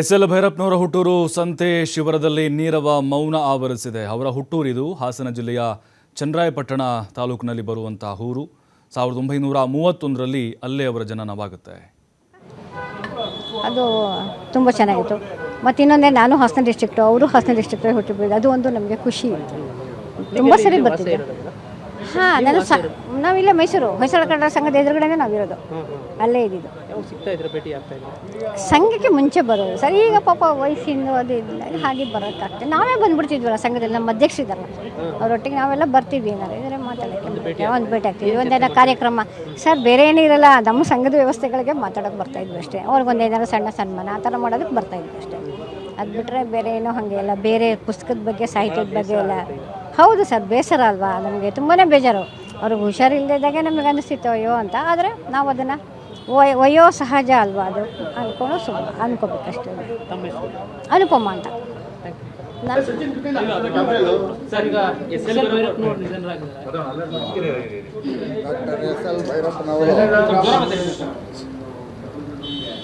S L ಭೈರಪ್ಪನವರ ಹುಟ್ಟೂರು ಸಂತೆ ಶಿವರದಲ್ಲಿ ನೀರವ ಮೌನ ಆವರಿಸಿದೆ. ಅವರ ಹುಟ್ಟೂರಿದು ಹಾಸನ ಜಿಲ್ಲೆಯ ಚಂದ್ರಾಯಪಟ್ಟಣ ತಾಲೂಕಿನಲ್ಲಿ ಬರುವಂತಹ ಊರು. ಸಾವಿರದ ಒಂಬೈನೂರ ಮೂವತ್ತೊಂದರಲ್ಲಿ ಅಲ್ಲೇ ಅವರ ಜನನವಾಗುತ್ತೆ. ಅದು ತುಂಬ ಚೆನ್ನಾಗಿತ್ತು. ಮತ್ತು ಇನ್ನೊಂದೇ ನಾನು ಹಾಸನ ಡಿಸ್ಟ್ರಿಕ್ಟು ಅವರು ಹಾಸನ ಡಿಸ್ಟ್ರಿಕ್ಟಲ್ಲಿ ಹುಟ್ಟಿಬಿಟ್ಟು ಅದು ಒಂದು ನಮಗೆ ಖುಷಿ. ತುಂಬ ಸರಿ ಬರ್ತಿದ್ದೆ ಹಾಂ ನನ್ನ ಸ ನಾವಿಲ್ಲೇ ಮೈಸೂರು. ಹೊಯ್ಸಳ ಕನ್ನಡ ಸಂಘದ ಎದುರುಗಡೆನೇ ನಾವಿರೋದು ಅಲ್ಲೇ ಇದ್ದಿದ್ದು. ಯಾವಾಗ ಸಿಗ್ತಾ ಇದ್ರೆ ಭೇಟಿ ಆಗ್ತಾ ಇದ್ರೆ? ಸಂಘಕ್ಕೆ ಮುಂಚೆ ಬರೋದು. ಸರಿ ಈಗ ಪಾಪ ವಯಸ್ಸಿಂದು ಅದು ಹಾಗೆ ಬರೋಕ್ಕಾಗ್ತದೆ ನಾವೇ ಬಂದ್ಬಿಡ್ತಿದ್ವಲ್ಲ ಸಂಘದಲ್ಲಿ ನಮ್ಮ ಅಧ್ಯಕ್ಷ ಇದ್ದಾರಲ್ಲ. ಅವರೊಟ್ಟಿಗೆ ನಾವೆಲ್ಲ ಬರ್ತಿದ್ವಿ ಏನಾರು ಇದ್ರೆ ಮಾತಾಡೋಕ್ಕೆ. ಒಂದು ಭೇಟಿ ಆಗ್ತೀವಿ ಒಂದೇನ ಕಾರ್ಯಕ್ರಮ. ಸರ್ ಬೇರೆ ಏನಿರಲ್ಲ ನಮ್ಮ ಸಂಘದ ವ್ಯವಸ್ಥೆಗಳಿಗೆ ಮಾತಾಡೋಕೆ ಬರ್ತಾಯಿದ್ವಿ ಅಷ್ಟೇ. ಅವ್ರಿಗೊಂದೇನಾರು ಸಣ್ಣ ಸನ್ಮಾನ. ಆ ಥರ ಮಾಡೋದಕ್ಕೆ ಬರ್ತಾಯಿದ್ವಿ ಅಷ್ಟೇ. ಅದು ಬಿಟ್ಟರೆ ಬೇರೆ ಏನೋ ಹಾಗೆ ಎಲ್ಲ ಬೇರೆ ಪುಸ್ತಕದ ಬಗ್ಗೆ ಸಾಹಿತ್ಯದ ಬಗ್ಗೆ ಎಲ್ಲ ಹೌದು ಸರ್ ಬೇಸರ ಅಲ್ವಾ? ನಮಗೆ ತುಂಬಾ ಬೇಜಾರು. ಅವ್ರಿಗೆ ಹುಷಾರಿಲ್ಲದಾಗೆ ನಮಗೆ ಅನಿಸ್ತಿತ್ತು ಅಯ್ಯೋ ಅಂತ. ಆದರೆ ನಾವು ಅದನ್ನು ವಯ ವಯೋ ಸಹಜ ಅಲ್ವಾ ಅದು? ಅನ್ಕೊಂಡು ಸುಮ್ಮ ಅನ್ಕೋಬೇಕಷ್ಟೇ. ಅನುಪಮ ಅಂತ.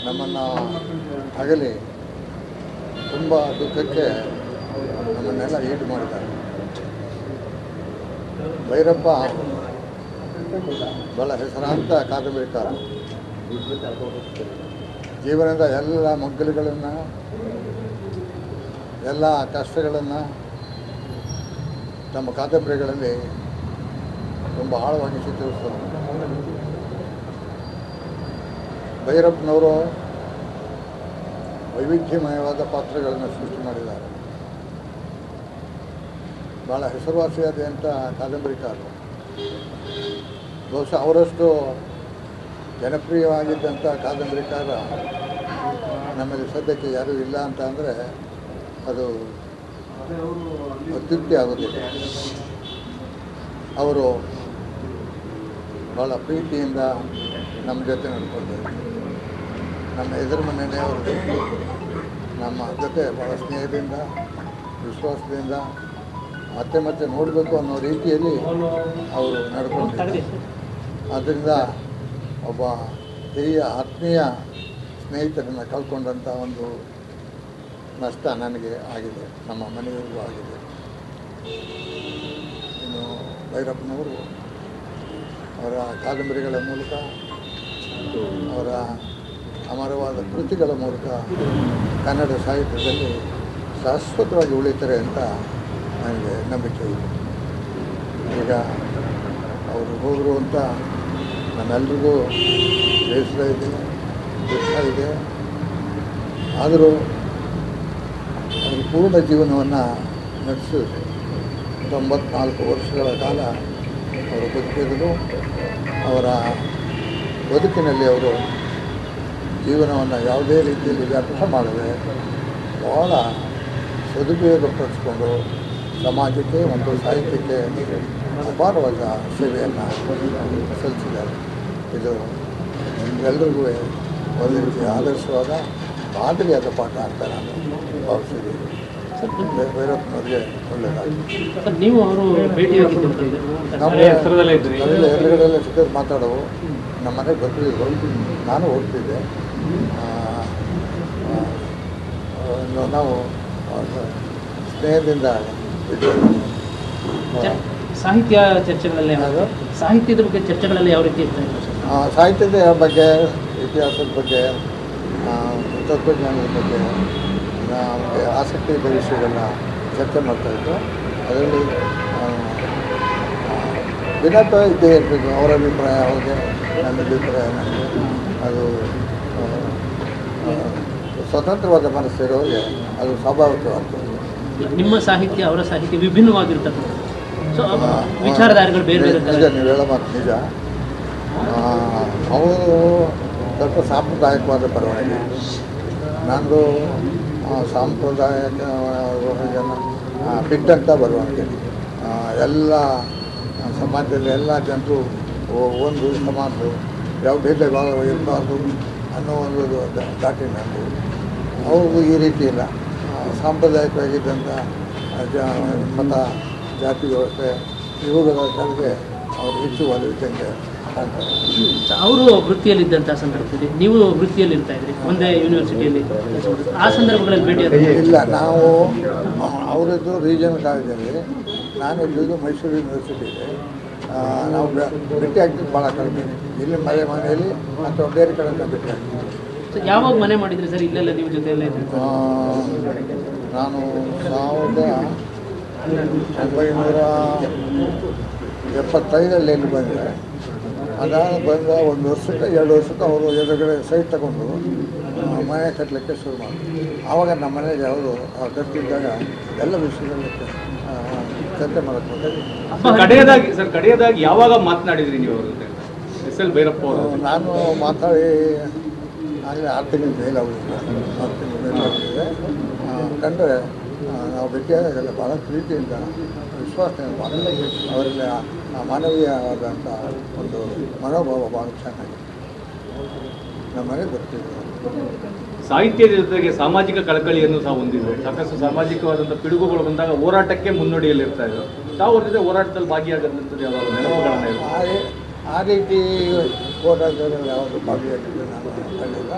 ನಮ್ಮನ್ನು ಅಗಲಿ ತುಂಬ ದುಃಖಕ್ಕೆ ನಮ್ಮನ್ನೆಲ್ಲ ಈಡು ಮಾಡಿದ್ದಾರೆ. ಭೈರಪ್ಪ. ಬಹಳ ಹೆಸರಾಂತ ಕಾದಂಬರಿಕಾರ ಜೀವನದ ಎಲ್ಲ ಮಗ್ಗಲುಗಳನ್ನು, ಎಲ್ಲ ಕಷ್ಟಗಳನ್ನು ತಮ್ಮ ಕಾದಂಬರಿಗಳಲ್ಲಿ ತುಂಬ ಆಳವಾಗಿ ಚಿತ್ರಿಸ್ತಾರೆ. ಭೈರಪ್ಪನವರು ವೈವಿಧ್ಯಮಯವಾದ ಪಾತ್ರಗಳನ್ನು ಸೃಷ್ಟಿ ಮಾಡಿದ್ದಾರೆ. ಭಾಳ ಹೆಸರುವಾಸಿಯಾದಂಥ ಕಾದಂಬರಿಕಾರರು ಬಹುಶಃ ಅವರಷ್ಟು ಜನಪ್ರಿಯವಾಗಿದ್ದಂಥ ಕಾದಂಬರಿಕಾರ ನಮ್ಮಲ್ಲಿ ಸದ್ಯಕ್ಕೆ ಯಾರೂ ಇಲ್ಲ ಅಂತ ಅಂದರೆ ಅದು ಅತ್ಯುಕ್ತಿ ಆಗೋದಿಲ್ಲ ಅವರು ಭಾಳ ಪ್ರೀತಿಯಿಂದ ನಮ್ಮ ಜೊತೆ ನಡ್ಕೊಂಡಿದ್ದಾರೆ ನಮ್ಮ ಎದುರು ಮನೆಯೇ ಅವರು ನಮ್ಮ ಜೊತೆ ಭಾಳ ಸ್ನೇಹದಿಂದ, ವಿಶ್ವಾಸದಿಂದ ಮತ್ತೆ ಮತ್ತೆ ನೋಡಬೇಕು ಅನ್ನೋ ರೀತಿಯಲ್ಲಿ ಅವರು ನಡ್ಕೊಂಡಿದ್ದಾರೆ. ಆದ್ದರಿಂದ ಒಬ್ಬ ಹಿರಿಯ ಆತ್ಮೀಯ ಸ್ನೇಹಿತರನ್ನು ಕಳ್ಕೊಂಡಂಥ ಒಂದು ನಷ್ಟ ನನಗೆ ಆಗಿದೆ, ನಮ್ಮ ಮನೆಯವರಿಗೂ ಆಗಿದೆ. ಇನ್ನು ಭೈರಪ್ಪನವರು ಅವರ ಕಾದಂಬರಿಗಳ ಮೂಲಕ, ಅವರ ಅಮರವಾದ ಕೃತಿಗಳ ಮೂಲಕ ಕನ್ನಡ ಸಾಹಿತ್ಯದಲ್ಲಿ ಶಾಶ್ವತವಾಗಿ ಉಳಿತಾರೆ ಅಂತ ನನಗೆ ನಂಬಿಕೆ ಇದೆ. ಈಗ ಅವರು ಹೋದರು ಅಂತ ನಮ್ಮೆಲ್ರಿಗೂ ಬೇಸರ ಇದೆ, ದುಃಖ ಇದೆ. ಆದರೂ ಅವರು ಪೂರ್ಣ ಜೀವನವನ್ನು ನಡೆಸಿದ್ರು. ತೊಂಬತ್ನಾಲ್ಕು ವರ್ಷಗಳ ಕಾಲ ಅವರು ಬದುಕಿದರು. ಅವರ ಬದುಕಿನಲ್ಲಿ ಅವರು ಜೀವನವನ್ನು ಯಾವುದೇ ರೀತಿಯಲ್ಲಿ ವ್ಯರ್ಥ ಮಾಡದೆ ಭಾಳ ಸದುಪಯೋಗಪಡಿಸ್ಕೊಂಡು ಸಮಾಜಕ್ಕೆ ಒಂದು ಸಾಹಿತ್ಯಕ್ಕೆ ಅಪಾರವಾದ ಸೇವೆಯನ್ನು ಸಲ್ಲಿಸಿದ್ದಾರೆ. ಇದು ನಿಮ್ಗೆಲ್ರಿಗೂ ಒಂದು ರೀತಿ ಆದರ್ಶವಾದ ಮಾದರಿಯಾದ ಪಾಠ ಅಂತ ನಾನು ಭಾವಿಸಿದ್ದೀನಿ. ಭೈರಪ್ಪನವ್ರಿಗೆ ಒಳ್ಳೆಯದಾಗಿ ನೀವು ಅವರು ಎದುರುಗಡೆಲ್ಲ ಮಾತಾಡೋವು ನಮ್ಮ ಮನೆಗೆ ಬರ್ತಿದ್ರು ನಾನು ಹೋಗ್ತಿದ್ದೆ. ನಾವು ಸ್ನೇಹದಿಂದ ಸಾಹಿತ್ಯ ಚರ್ಚೆಗಳಲ್ಲಿ ಸಾಹಿತ್ಯದ ಬಗ್ಗೆ ಚರ್ಚೆಗಳಲ್ಲಿ ಯಾವ ರೀತಿ ಇರ್ತಾ ಇತ್ತು ಸರ್? ಆ, ಸಾಹಿತ್ಯದ ಬಗ್ಗೆ ಇತಿಹಾಸದ ಬಗ್ಗೆ ತತ್ವಜ್ಞಾನದ ಬಗ್ಗೆ ನಮಗೆ ಆಸಕ್ತಿ ಇದ್ದ ವಿಷಯಗಳನ್ನ ಚರ್ಚೆ ಮಾಡ್ತಾಯಿದ್ದು ಅದರಲ್ಲಿ ಭಿನ್ನತ್ವ ಇದ್ದೇ ಇರಬೇಕು. ಅವರ ಅಭಿಪ್ರಾಯ ಅವ್ರಿಗೆ ನನ್ನ ಅಭಿಪ್ರಾಯ ನನಗೆ ಅದು ಸ್ವತಂತ್ರವಾದ ಮನಸ್ಸಿರೋರಿಗೆ ಅದು ಸ್ವಾಭಾವಿಕವಾಗ್ತದೆ. ನಿಮ್ಮ ಸಾಹಿತ್ಯ ಅವರ ಸಾಹಿತ್ಯ ವಿಭಿನ್ನವಾಗಿರ್ತದೆ. ಸೊ ವಿಚಾರಧಾರೆಗಳು ಬೇರೆ ಬೇರೆ ನಿಜ ನೀವು ಹೇಳೋ ಮಾತು ನಿಜ. ಅವರು ಸ್ವಲ್ಪ ಸಾಂಪ್ರದಾಯಿಕವಾದ ಬರವಣಿಗೆ ನಂದು ಆ, ಸಾಂಪ್ರದಾಯಿಕ ಬಿಟ್ಟಂಥ ಬರವಣಿಗೆ ಎಲ್ಲ ಸಮಾಜದಲ್ಲಿ ಎಲ್ಲ ಜನರು ಒಂದು ಸಮಾಜ ಯಾವ ಭೇದ ಭಾವ ಇರಬಾರ್ದು ಅನ್ನೋ ಒಂದು ದಾಟಿ ನಂದು. ಅವ್ರಿಗೂ ಈ ರೀತಿ ಇಲ್ಲ. ಸಾಂಪ್ರದಾಯಿಕವಾಗಿದ್ದಂಥ ಜ ಮತ ಜಾತಿ ವ್ಯವಸ್ಥೆ ಇವುಗಳ ಕಡೆಗೆ ಅವರು ಹೆಚ್ಚು ಒಲವಿದ್ದಂಗೆ ಕಾಣ್ತಾರೆ ಅವರು ವೃತ್ತಿಯಲ್ಲಿದ್ದಂಥ ಸಂದರ್ಭದಲ್ಲಿ ನೀವು ವೃತ್ತಿಯಲ್ಲಿ ಇರ್ತಾ ಇದ್ರಿ ಒಂದೇ ಯೂನಿವರ್ಸಿಟಿಯಲ್ಲಿ ಆ ಸಂದರ್ಭಗಳಲ್ಲಿ ಭೇಟಿ ಇಲ್ಲ ನಾವು ಅವರದ್ದು ರೀಜನ್ ಕಾಲೇಜಲ್ಲಿ ನಾನು ಇಲ್ಲಿದ್ದು ಮೈಸೂರು ಯೂನಿವರ್ಸಿಟಿಯಲ್ಲಿ ನಾವು ಭೇಟಿ ಆಗ್ತಿದ್ದು ಭಾಳ ಕಡಿಮೆ. ಇಲ್ಲಿ ಮನೆ ಮನೆಯಲ್ಲಿ ಅಥವಾ ಬೇರೆ ಕಡೆಯಿಂದ ಭೇಟಿ ಆಗ್ತೀವಿ ಯಾವಾಗ ಮನೆ ಮಾಡಿದ್ರಿ ಸರ್ ಇಲ್ಲೆಲ್ಲ ನಿಮ್ಮ ಜೊತೆಯಲ್ಲೇ ನಾನು ಸಾವಿರದ ಒಂಬೈನೂರ ಎಪ್ಪತ್ತೈದರಲ್ಲಿ ಇಲ್ಲಿ ಬಂದೆ. ಅದಾದ ಬಂದ ಒಂದು ವರ್ಷಕ್ಕೆ ಎರಡು ವರ್ಷಕ್ಕೆ ಅವರು ಎದುರುಗಡೆ ಸೈಟ್ ತಗೊಂಡು ಆ, ಮನೆ ಕಟ್ಟಲಿಕ್ಕೆ ಶುರು ಮಾಡಿದ್ರು. ಆವಾಗ ನಮ್ಮ ಮನೆಗೆ ಅವರು ಕಟ್ಟಿದ್ದಾಗ ಎಲ್ಲ ವಿಷಯದಲ್ಲಿ ಚರ್ಚೆ ಮಾಡಕ್ಕೆ. ಸರ್, ಕಡೆಯದಾಗಿ ಸರ್ ಕಡೆಯದಾಗಿ ಯಾವಾಗ ಮಾತನಾಡಿದ್ರಿ ನೀವು ಅವ್ರ ಜೊತೆ? ಎಸ್ ಎಲ್ ಭೈರಪ್ಪ ಅವರು ನಾನು ಮಾತಾಡಿ ಆಗಲೇ ಆರು ತಿಂಗಳ ಮೇಲೆ ಅವರಿಗೆ ಆರು ತಿಂಗಳ ಮೇಲೆ ಆಗಿದೆ ಕಂಡ್ರೆ ನಾವು ಭೇಟಿಯಾದಾಗೆಲ್ಲ ಭಾಳ ಪ್ರೀತಿಯಿಂದ ವಿಶ್ವಾಸ ಅವರಲ್ಲಿ ಮಾನವೀಯವಾದಂಥ ಒಂದು ಮನೋಭಾವ ಭಾಳ ಚೆನ್ನಾಗಿದೆ. ನಮ್ಮ ಗೊತ್ತಿದೆ ಸಾಹಿತ್ಯದ ಜೊತೆಗೆ ಸಾಮಾಜಿಕ ಕಳಕಳಿಯನ್ನು ಸಹ ಹೊಂದಿದ್ರು ಸಾಕಷ್ಟು ಸಾಮಾಜಿಕವಾದಂಥ ಪಿಡುಗುಗಳು ಬಂದಾಗ ಹೋರಾಟಕ್ಕೆ ಮುನ್ನಡೆಯಲ್ಲಿರ್ತಾ ಇದ್ರು. ತಾವು ಜೊತೆ ಹೋರಾಟದಲ್ಲಿ ಭಾಗಿಯಾಗದಂಥದ್ದು ಯಾವಾಗ? ನೆನಪುಗಳನ್ನು ಆ ಆ ರೀತಿ ಹೋರಾಟದಲ್ಲಿ ಯಾವುದು ಭಾಗಿಯಾಗಿದ್ದು ನಾನು. ಕಂಡಿಲ್ಲ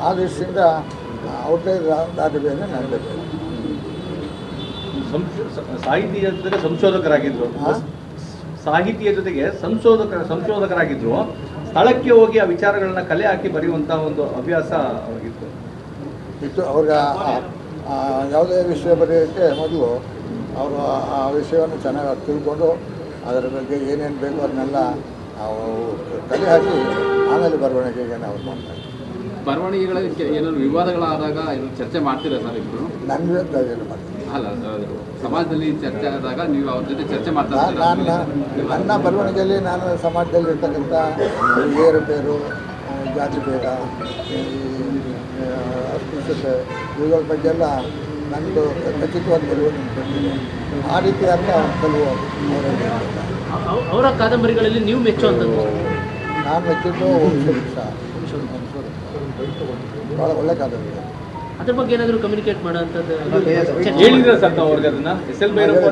ಆ, ದೃಷ್ಟಿಯಿಂದ ಅವ್ರದ್ದೇ ದಾಟಬೇಕು ನಡೆಯಬೇಕು ಸಾಹಿತಿ ಜೊತೆಗೆ ಸಂಶೋಧಕರಾಗಿದ್ರು. ಸಾಹಿತಿಯ ಜೊತೆಗೆ ಸಂಶೋಧಕ ಸಂಶೋಧಕರಾಗಿದ್ರು. ಸ್ಥಳಕ್ಕೆ ಹೋಗಿ ಆ ವಿಚಾರಗಳನ್ನ ಕಲೆ ಹಾಕಿ ಬರೆಯುವಂತಹ ಒಂದು ಹವ್ಯಾಸ ಅವ್ರಿಗಿತ್ತು. ಇತ್ತು. ಅವ್ರಿಗೆ ಯಾವುದೇ ವಿಷಯ ಬರೆಯೋಕ್ಕೆ ಮೊದಲು ಅವರು ಆ ವಿಷಯವನ್ನು ಚೆನ್ನಾಗಿ ತಿಳ್ಕೊಂಡು ಅದರ ಬಗ್ಗೆ ಏನೇನು ಬೇಕು ಅದನ್ನೆಲ್ಲ ನಾವು ತಲೆ ಹಾಕಿ ಆಮೇಲೆ ಬರವಣಿಗೆಗೆ ನಾವು ಮಾಡ್ತಾರೆ. ಬರವಣಿಗೆಗಳ ಏನಾದ್ರು ವಿವಾದಗಳಾದಾಗ ಏನು ಚರ್ಚೆ ಮಾಡ್ತೀರಾ ಸರ್ ಇಬ್ಬರು ನನ್ನ ಏನು ಮಾಡ್ತಾರೆ ಅಲ್ಲ ಸಮಾಜದಲ್ಲಿ ಚರ್ಚೆ ಆದಾಗ ನೀವು ಅವ್ರ ಜೊತೆ ಚರ್ಚೆ ಮಾಡ್ತಾ ನಾನು ನನ್ನ ಬರವಣಿಗೆಯಲ್ಲಿ ನಾನು ಸಮಾಜದಲ್ಲಿ ಇರ್ತಕ್ಕಂಥ ಏರುಪೇರು ಬೇರು ಜಾತಿ ಭೇದ ಅಸ್ಪೃಶ್ಯತೆ ಇವುಗಳ ಬಗ್ಗೆ ಎಲ್ಲ ನನ್ನದು ಖಚಿತವಾಗಿ ಬರುವ ಆ ರೀತಿಯಾದ ಅವ್- ಅವರ ಕಾದಂಬರಿಗಳಲ್ಲಿ ನೀವು ಮೆಚ್ಚುವಂಥದ್ದು ನಾನು ಮೆಚ್ಚಿದ್ದು ವಂಶವೃಕ್ಷ ಭಾಳ ಒಳ್ಳೆ ಕಾದಂಬರಿ ಅದ್ರ ಬಗ್ಗೆ ಏನಾದರೂ ಕಮ್ಯುನಿಕೇಟ್ ಮಾಡೋಂಥದ್ದು ಭೈರಪ್ಪ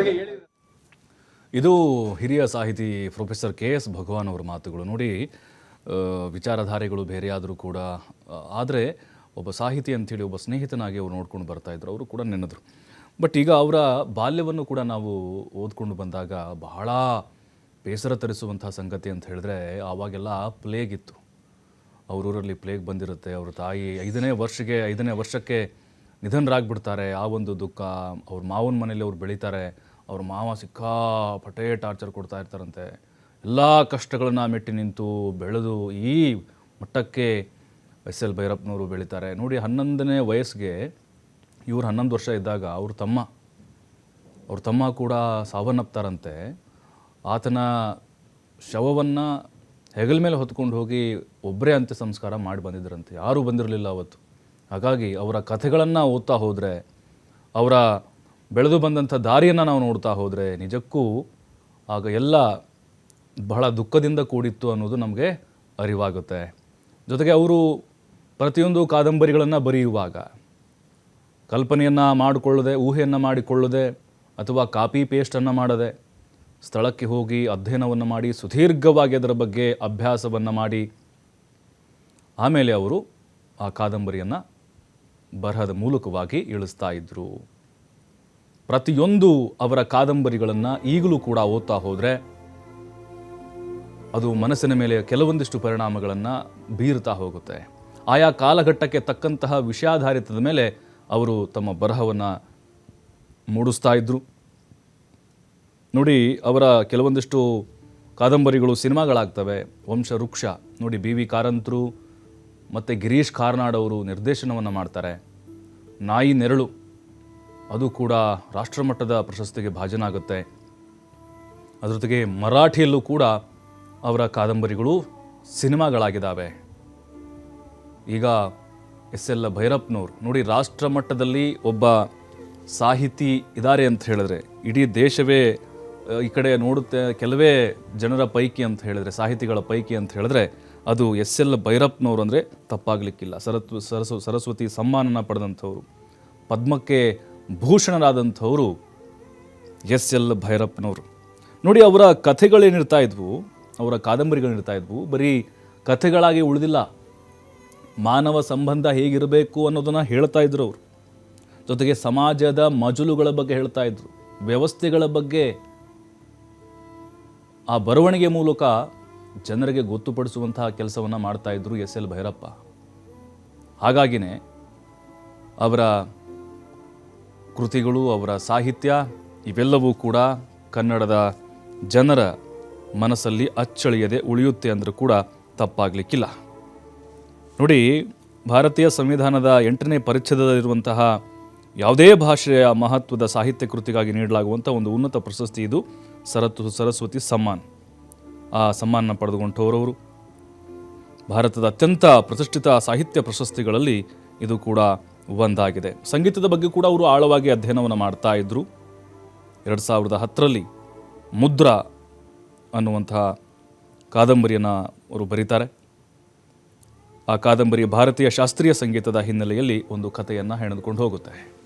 ಇದು ಹಿರಿಯ ಸಾಹಿತಿ ಪ್ರೊಫೆಸರ್ ಕೆ ಎಸ್ ಭಗವಾನ್ ಅವರ ಮಾತುಗಳು. ನೋಡಿ ವಿಚಾರಧಾರೆಗಳು ಬೇರೆಯಾದರೂ ಕೂಡ ಆದರೆ ಒಬ್ಬ ಸಾಹಿತಿ ಅಂಥೇಳಿ ಒಬ್ಬ ಸ್ನೇಹಿತನಾಗಿ ಅವರು ನೋಡ್ಕೊಂಡು ಬರ್ತಾ ಇದ್ರು. ಅವರು ಕೂಡ ನೆನೆದ್ರು. ಬಟ್ ಈಗ ಅವರ ಬಾಲ್ಯವನ್ನು ಕೂಡ ನಾವು ಓದ್ಕೊಂಡು ಬಂದಾಗ ಬಹಳ ಬೇಸರ ತರಿಸುವಂಥ ಸಂಗತಿ ಅಂತ ಹೇಳಿದ್ರೆ ಆವಾಗೆಲ್ಲ ಪ್ಲೇಗ್ ಇತ್ತು. ಅವರೂರಲ್ಲಿ ಪ್ಲೇಗ್ ಬಂದಿರುತ್ತೆ. ಅವ್ರ ತಾಯಿ ಐದನೇ ವರ್ಷಕ್ಕೆ ಐದನೇ ವರ್ಷಕ್ಕೆ ನಿಧನರಾಗ್ಬಿಡ್ತಾರೆ. ಆ ಒಂದು ದುಃಖ, ಅವ್ರ ಮಾವನ ಮನೇಲಿ ಅವ್ರು ಬೆಳೀತಾರೆ. ಅವ್ರ ಮಾವ ಪಟೇ ಟಾರ್ಚರ್ ಕೊಡ್ತಾ ಇರ್ತಾರಂತೆ. ಎಲ್ಲ ಕಷ್ಟಗಳನ್ನು ಮೆಟ್ಟಿ ನಿಂತು ಬೆಳೆದು ಈ ಮಟ್ಟಕ್ಕೆ ಎಸ್ ಎಲ್ ಭೈರಪ್ಪನವರು ಬೆಳೀತಾರೆ. ನೋಡಿ, ಹನ್ನೊಂದನೇ ವಯಸ್ಸಿಗೆ ಇವ್ರು ಹನ್ನೊಂದು ವರ್ಷ ಇದ್ದಾಗ ಅವ್ರ ತಮ್ಮ ಅವ್ರ ತಮ್ಮ ಕೂಡ ಸಾವನ್ನಪ್ತಾರಂತೆ. ಆತನ ಶವವನ್ನು ಹೆಗಲ ಮೇಲೆ ಹೊತ್ಕೊಂಡು ಹೋಗಿ ಒಬ್ಬರೇ ಅಂತ್ಯ ಸಂಸ್ಕಾರ ಮಾಡಿ ಬಂದಿದ್ದರಂತೆ. ಯಾರೂ ಬಂದಿರಲಿಲ್ಲ ಅವತ್ತು. ಹಾಗಾಗಿ ಅವರ ಕಥೆಗಳನ್ನು ಓದ್ತಾ ಹೋದರೆ, ಅವರ ಬೆಳೆದು ಬಂದಂಥ ದಾರಿಯನ್ನು ನಾವು ನೋಡ್ತಾ ಹೋದರೆ ನಿಜಕ್ಕೂ ಆಗ ಎಲ್ಲ ಬಹಳ ದುಃಖದಿಂದ ಕೂಡಿತ್ತು ಅನ್ನೋದು ನಮಗೆ ಅರಿವಾಗುತ್ತೆ. ಜೊತೆಗೆ ಅವರು ಪ್ರತಿಯೊಂದು ಕಾದಂಬರಿಗಳನ್ನು ಬರೆಯುವಾಗ, ಕಲ್ಪನೆಯನ್ನು ಮಾಡಿಕೊಳ್ಳದೆ, ಊಹೆಯನ್ನು ಮಾಡಿಕೊಳ್ಳದೆ, ಅಥವಾ ಕಾಪಿ ಪೇಸ್ಟನ್ನು ಮಾಡದೆ ಸ್ಥಳಕ್ಕೆ ಹೋಗಿ ಅಧ್ಯಯನವನ್ನು ಮಾಡಿ ಸುದೀರ್ಘವಾಗಿ ಅದರ ಬಗ್ಗೆ ಅಭ್ಯಾಸವನ್ನು ಮಾಡಿ, ಆಮೇಲೆ ಅವರು ಆ ಕಾದಂಬರಿಯನ್ನು ಬರಹದ ಮೂಲಕವಾಗಿ ಇಳಿಸ್ತಾ ಇದ್ದರು ಪ್ರತಿಯೊಂದು ಅವರ ಕಾದಂಬರಿಗಳನ್ನು ಈಗಲೂ ಕೂಡ ಓದ್ತಾ ಹೋದರೆ ಅದು ಮನಸ್ಸಿನ ಮೇಲೆ ಕೆಲವೊಂದಿಷ್ಟು ಪರಿಣಾಮಗಳನ್ನು ಬೀರ್ತಾ ಹೋಗುತ್ತೆ. ಆಯಾ ಕಾಲಘಟ್ಟಕ್ಕೆ ತಕ್ಕಂತಹ ವಿಷಯಾಧಾರಿತದ ಮೇಲೆ ಅವರು ತಮ್ಮ ಬರಹವನ್ನು ಮೂಡಿಸ್ತಾ ಇದ್ದರು ನೋಡಿ, ಅವರ ಕೆಲವೊಂದಿಷ್ಟು ಕಾದಂಬರಿಗಳು ಸಿನಿಮಾಗಳಾಗ್ತವೆ. ವಂಶ ವೃಕ್ಷ. ನೋಡಿ, ಬಿ ವಿ ಕಾರಂತರು ಮತ್ತು ಗಿರೀಶ್ ಕಾರ್ನಾಡ್ ಅವರು ನಿರ್ದೇಶನವನ್ನು ಮಾಡ್ತಾರೆ. ನಾಯಿ ನೆರಳು. ಅದು ಕೂಡ ರಾಷ್ಟ್ರಮಟ್ಟದ ಪ್ರಶಸ್ತಿಗೆ ಭಾಜನಾಗುತ್ತೆ. ಅದ್ರ ಜೊತೆಗೆ ಮರಾಠಿಯಲ್ಲೂ ಕೂಡ ಅವರ ಕಾದಂಬರಿಗಳು ಸಿನಿಮಾಗಳಾಗಿದ್ದಾವೆ ಈಗ ಎಸ್ ಎಲ್ ಭೈರಪ್ಪನವ್ರು. ನೋಡಿ, ರಾಷ್ಟ್ರಮಟ್ಟದಲ್ಲಿ ಒಬ್ಬ ಸಾಹಿತಿ ಇದ್ದಾರೆ ಅಂತ ಹೇಳಿದ್ರೆ, ಇಡೀ ದೇಶವೇ ಈ ಕಡೆ ನೋಡುತ್ತೆ ಕೆಲವೇ ಜನರ ಪೈಕಿ ಅಂತ ಹೇಳಿದ್ರೆ, ಸಾಹಿತಿಗಳ ಪೈಕಿ ಅಂತ ಹೇಳಿದ್ರೆ, ಅದು ಎಸ್ ಎಲ್ ಭೈರಪ್ಪನವರು ಅಂದರೆ ತಪ್ಪಾಗಲಿಕ್ಕಿಲ್ಲ. ಸರತ್ವ ಸರಸ್ವ ಸರಸ್ವತಿ ಸಮ್ಮಾನನ ಪಡೆದಂಥವ್ರು. ಪದ್ಮಕ್ಕೆ ಭೂಷಣರಾದಂಥವರು ಎಸ್ ಎಲ್ ಭೈರಪ್ಪನವರು. ನೋಡಿ, ಅವರ ಕಥೆಗಳೇನಿರ್ತಾ ಇದ್ವು, ಅವರ ಕಾದಂಬರಿಗಳಿರ್ತಾ ಇದ್ವು. ಬರೀ ಕಥೆಗಳಾಗಿ ಉಳಿದಿಲ್ಲ. ಮಾನವ ಸಂಬಂಧ ಹೇಗಿರಬೇಕು ಅನ್ನೋದನ್ನು ಹೇಳ್ತಾ ಇದ್ರು ಅವರು. ಜೊತೆಗೆ ಸಮಾಜದ ಮಜಲುಗಳ ಬಗ್ಗೆ ಹೇಳ್ತಾ ಇದ್ರು. ವ್ಯವಸ್ಥೆಗಳ ಬಗ್ಗೆ ಆ ಬರವಣಿಗೆ ಮೂಲಕ ಜನರಿಗೆ ಗೊತ್ತುಪಡಿಸುವಂತಹ ಕೆಲಸವನ್ನು ಮಾಡ್ತಾ ಇದ್ರು ಎಸ್ ಎಲ್ ಭೈರಪ್ಪ. ಹಾಗಾಗಿನೇ ಅವರ ಕೃತಿಗಳು, ಅವರ ಸಾಹಿತ್ಯ ಇವೆಲ್ಲವೂ ಕೂಡ ಕನ್ನಡದ ಜನರ ಮನಸ್ಸಲ್ಲಿ ಅಚ್ಚಳಿಯದೆ ಉಳಿಯುತ್ತೆ ಅಂದರೂ ಕೂಡ ತಪ್ಪಾಗಲಿಕ್ಕಿಲ್ಲ. ನೋಡಿ, ಭಾರತೀಯ ಸಂವಿಧಾನದ ಎಂಟನೇ ಪರಿಚ್ಛೇದದಲ್ಲಿರುವಂತಹ ಯಾವುದೇ ಭಾಷೆಯ ಮಹತ್ವದ ಸಾಹಿತ್ಯ ಕೃತಿಗಾಗಿ ನೀಡಲಾಗುವಂಥ ಒಂದು ಉನ್ನತ ಪ್ರಶಸ್ತಿ ಇದು. ಸರತ್ತು ಸರಸ್ವತಿ ಸಮ್ಮಾನ್. ಆ ಸಮ್ಮಾನ ಪಡೆದುಕೊಂಡವರವರು ಭಾರತದ ಅತ್ಯಂತ ಪ್ರತಿಷ್ಠಿತ ಸಾಹಿತ್ಯ ಪ್ರಶಸ್ತಿಗಳಲ್ಲಿ ಇದು ಕೂಡ ಒಂದಾಗಿದೆ. ಸಂಗೀತದ ಬಗ್ಗೆ ಕೂಡ ಅವರು ಆಳವಾಗಿ ಅಧ್ಯಯನವನ್ನು ಮಾಡ್ತಾ ಇದ್ದರು ಎರಡು ಸಾವಿರದ ಹತ್ತರಲ್ಲಿ ಮುದ್ರಾ ಅನ್ನುವಂತಹ ಕಾದಂಬರಿಯನ್ನು ಅವರು ಬರೀತಾರೆ. ಆ ಕಾದಂಬರಿ ಭಾರತೀಯ ಶಾಸ್ತ್ರೀಯ ಸಂಗೀತದ ಹಿನ್ನೆಲೆಯಲ್ಲಿ ಒಂದು ಕಥೆಯನ್ನು ಹೆಣೆದುಕೊಂಡು ಹೋಗುತ್ತೆ.